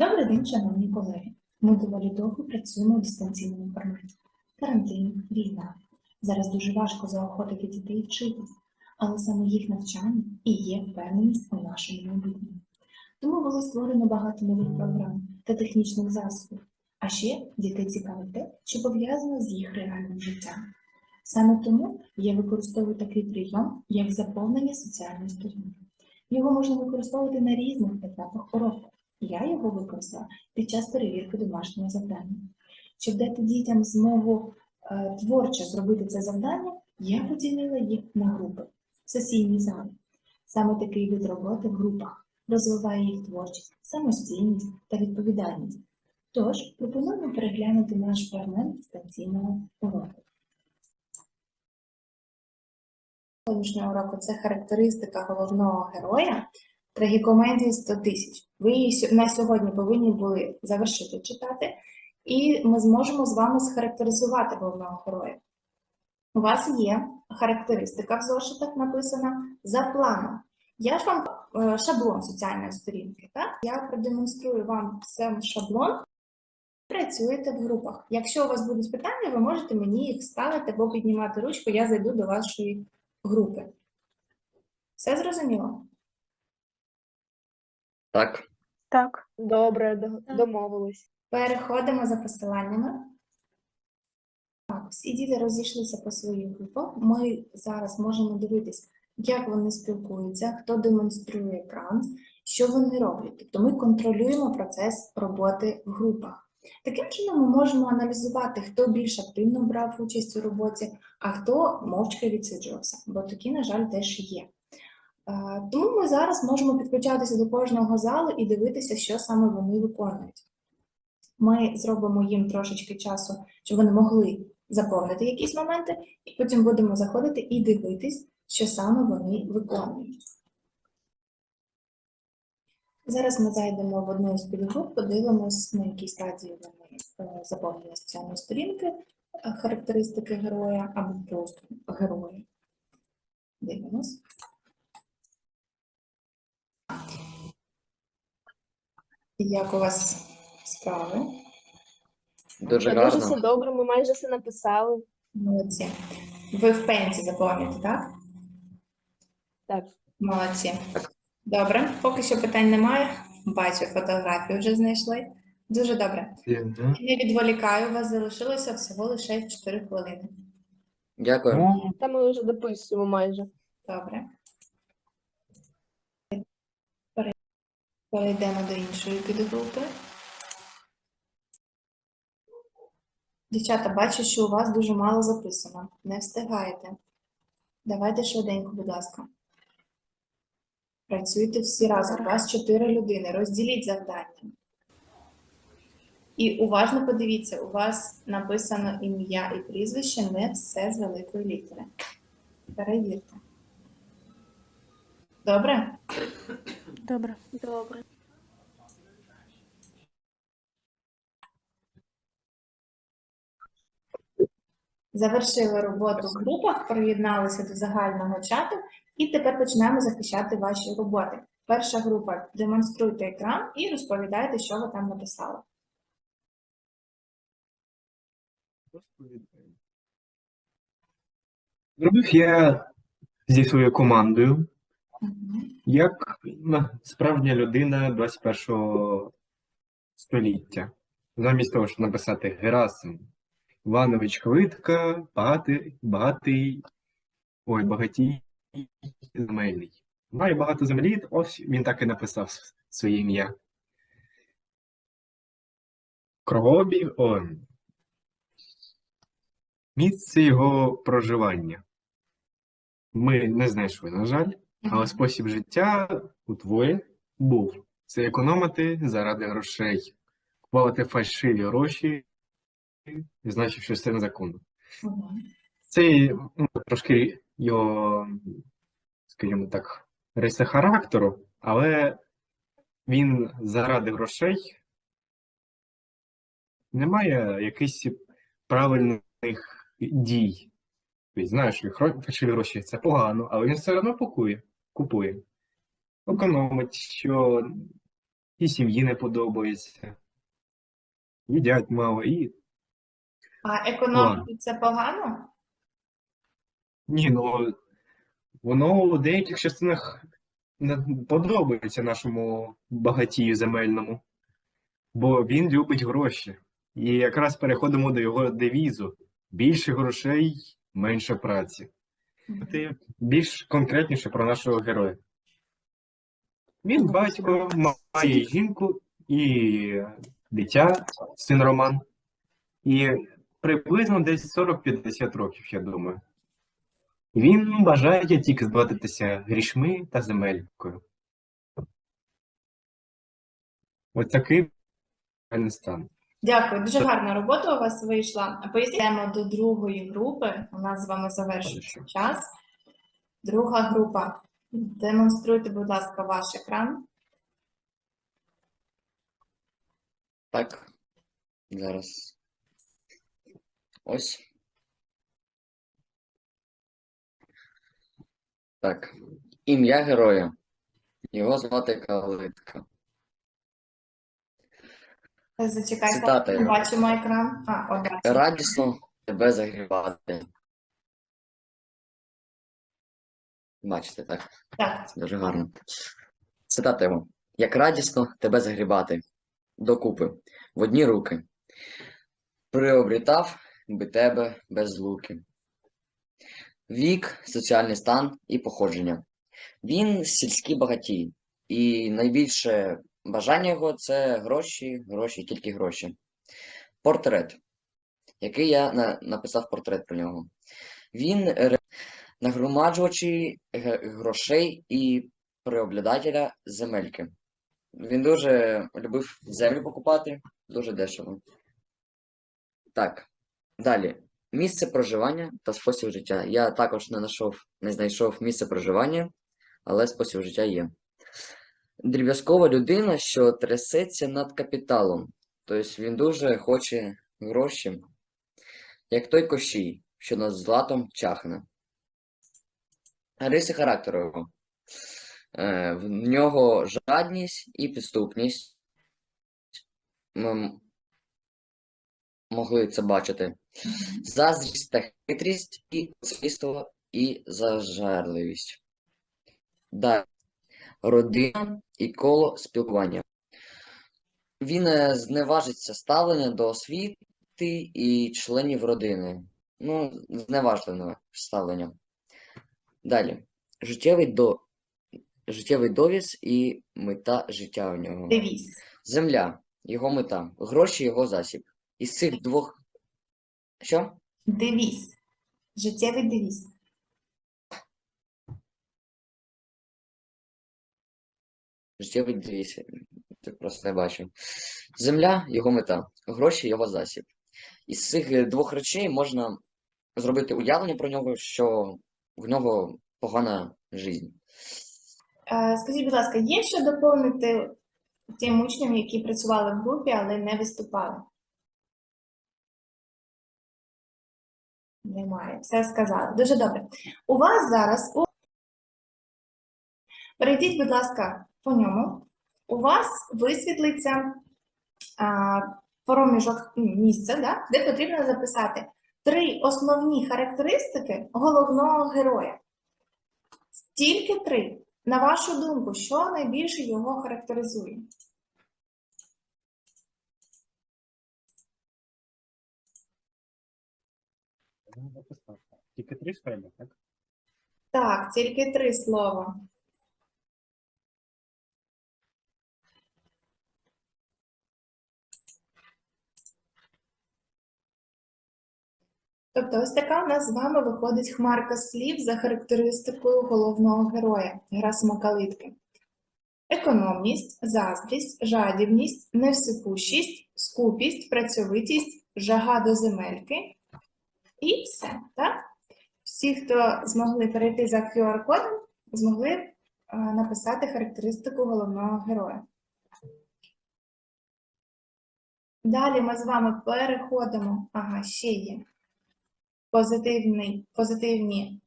Добрий день, шановні колеги. Ми доволі довго працюємо у дистанційному форматі. Карантин, війна. Зараз дуже важко заохотити дітей вчитись, але саме їх навчання і є впевненість у нашому майбутньому. Тому було створено багато нових програм та технічних засобів. А ще дітей цікавить те, що пов'язано з їх реальним життям. Саме тому я використовую такий прийом, як заповнення соціальної сторінки. Його можна використовувати на різних етапах уроку. Я його використала під час перевірки домашнього завдання. Щоб дати дітям змогу е, творчо зробити це завдання, я поділила їх на групи в сесійній залі. Саме такий вид роботи в групах розвиває їх творчість, самостійність та відповідальність. Тож пропонуємо переглянути наш фрагмент дистанційного уроку. Сьогоднішнього уроку це характеристика головного героя трагікомедії 100 тисяч. Ви її на сьогодні повинні були завершити читати, і ми зможемо з вами схарактеризувати головного героя. У вас є характеристика в зошитах написана за планом. Я ж вам е, шаблон соціальної сторінки. Так? Я продемонструю вам сам шаблон. Працюєте в групах. Якщо у вас будуть питання, ви можете мені їх ставити або піднімати ручку, я зайду до вашої групи. Все зрозуміло? Так, Так. Добре, до- домовились. Переходимо за посиланнями. Так, всі діти розійшлися по своїх групах. Ми зараз можемо дивитись, як вони спілкуються, хто демонструє екран, що вони роблять. Тобто ми контролюємо процес роботи в групах. Таким чином, ми можемо аналізувати, хто більш активно брав участь у роботі, а хто мовчки відсиджувався, бо такі, на жаль, теж є. Е, Тому ми зараз можемо підключатися до кожного залу і дивитися, що саме вони виконують. Ми зробимо їм трошечки часу, щоб вони могли заповнити якісь моменти, і потім будемо заходити і дивитись, що саме вони виконують. Зараз ми зайдемо в одну з підгруп, подивимось, на якій стадії вони е, заповнення соціальної сторінки, е, характеристики героя або просто герої. Дивимось. Як у вас справи? дуже Та Дуже все добре, ми майже все написали. Молодці. Ви в пенсі заповнюєте, так? Так. Молодці. Добре, поки що питань немає. Бачу, фотографію вже знайшли. Дуже добре. Не відволікаю вас, залишилося всього лише 4 хвилини. Дякую. Ну, Та ми вже дописуємо майже. Добре. Перейдемо до іншої підгрупи. Дівчата, бачу, що у вас дуже мало записано. Не встигаєте. Давайте швиденько, будь ласка. Працюйте всі разом. У вас чотири людини. Розділіть завдання. І уважно подивіться, у вас написано ім'я і прізвище, не все з великої літери. Перевірте. Добре? Добре. Добре. Завершили роботу в групах, приєдналися до загального чату і тепер починаємо захищати ваші роботи. Перша група демонструйте екран і розповідайте, що ви там написали. Зробив я зі своєю командою. Як справжня людина 21 століття. Замість того, щоб написати Герасим Іванович Квитка, багатий, багатий, ой, багатій земельний. Має багато землі, ось він так і написав своє ім'я. Кровообіг, о, місце його проживання. Ми не знайшли, на жаль, але спосіб життя у твоє був. Це економити заради грошей, купувати фальшиві гроші, значить, що це незаконно. Це ну, трошки його, скажімо так, риса характеру, але він заради грошей не має якихось правильних дій. Тобто, знаєш, що фальшиві гроші це погано, але він все одно купує, купує, економить, що і сім'ї не подобається. Їдять мало і А економити це погано? ні, ну воно у деяких частинах не подобається нашому багатію земельному, бо він любить гроші. І якраз переходимо до його девізу: більше грошей, менше праці. Ти більш конкретніше про нашого героя. Він батько, має жінку і дитя, син Роман. І приблизно десь 40-50 років, я думаю. Він бажає тільки збагатитися грішми та земелькою. Ось такий стан. Дякую, дуже гарна робота у вас вийшла. Поїдемо до другої групи. У нас з вами завершується час. Друга група. Демонструйте, будь ласка, ваш екран. Так. Зараз. Ось. Так. Ім'я героя. Його звати Калитка. Зачекайте, Цитата його. бачимо екран. А, от бачимо. Радісно тебе загрівати. Бачите, так? Так, Дуже гарно. Цитата йому. Як радісно тебе загрібати докупи в одні руки. Приобрітав би тебе без луки. Вік, соціальний стан і походження. Він сільський багатій, і найбільше бажання його це гроші, гроші, тільки гроші. Портрет, який я на- написав портрет про нього. Він нагромаджувачі грошей і приоблядателя земельки. Він дуже любив землю покупати, дуже дешево. Так, далі. Місце проживання та спосіб життя. Я також не знайшов, не знайшов місце проживання, але спосіб життя є. Дріб'язкова людина, що трясеться над капіталом. Тобто він дуже хоче гроші, як той кощій, що над златом чахне. Риси характеру його. Е, В нього жадність і підступність. Ми могли це бачити. Заздрість та хитрість і слідство і зажерливість. Далі. Родина і коло спілкування. Він е, зневажиться ставлення до освіти і членів родини. Ну, зневажливе ставлення. Далі. Життєвий, до... Життєвий довіз і мета життя в нього. девіз. Земля його мета. Гроші його засіб. Із цих двох. Що? Девіз. Життєвий девіз. Життєвий девіз. Ти просто не бачу. Земля його мета. Гроші його засіб. Із цих е, двох речей можна зробити уявлення про нього, що в нього погана життя. Е, Скажіть, будь ласка, є що доповнити тим учням, які працювали в групі, але не виступали? Немає. Все сказали. Дуже добре. У вас зараз. Перейдіть, будь ласка, по ньому. У вас висвітлиться а, проміжок м, місця, да, де потрібно записати три основні характеристики головного героя. Тільки три. На вашу думку, що найбільше його характеризує? Тільки три справи, так? Так, тільки три слова. Тобто, ось така у нас з вами виходить хмарка слів за характеристикою головного героя Герасима Калитки. Економність, заздрість, жадібність, невсипущість, скупість, працьовитість, жага до земельки і все, так? Всі, хто змогли перейти за QR-кодом, змогли е, написати характеристику головного героя. Далі ми з вами переходимо. Ага, ще є. Позитивний, позитивні.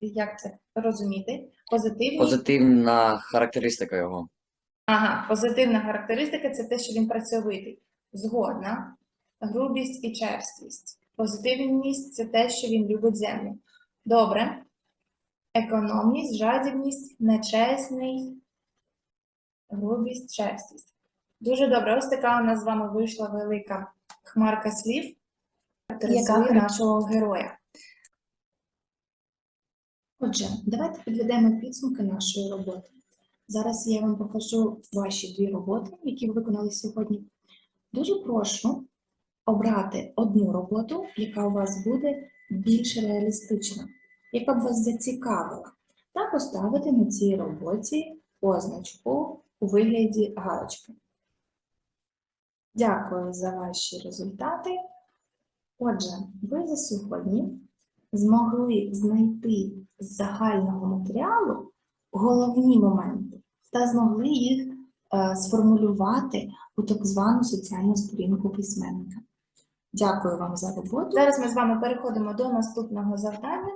Як це розуміти? Позитивні. Позитивна характеристика його. Ага, позитивна характеристика це те, що він працьовитий. Згодна. Грубість і черствість. Позитивність це те, що він любить землю. Добре. Економність, жадібність, нечесний, грубість, черствість. Дуже добре. Ось така у нас з вами вийшла велика хмарка слів, Яка? нашого героя. Отже, давайте підведемо підсумки нашої роботи. Зараз я вам покажу ваші дві роботи, які ви виконали сьогодні. Дуже прошу обрати одну роботу, яка у вас буде більш реалістична, яка б вас зацікавила, та поставити на цій роботі позначку у вигляді галочки. Дякую за ваші результати. Отже, ви за сьогодні змогли знайти з загального матеріалу головні моменти та змогли їх е, сформулювати у так звану соціальну сторінку письменника. Дякую вам за роботу. Зараз ми з вами переходимо до наступного завдання.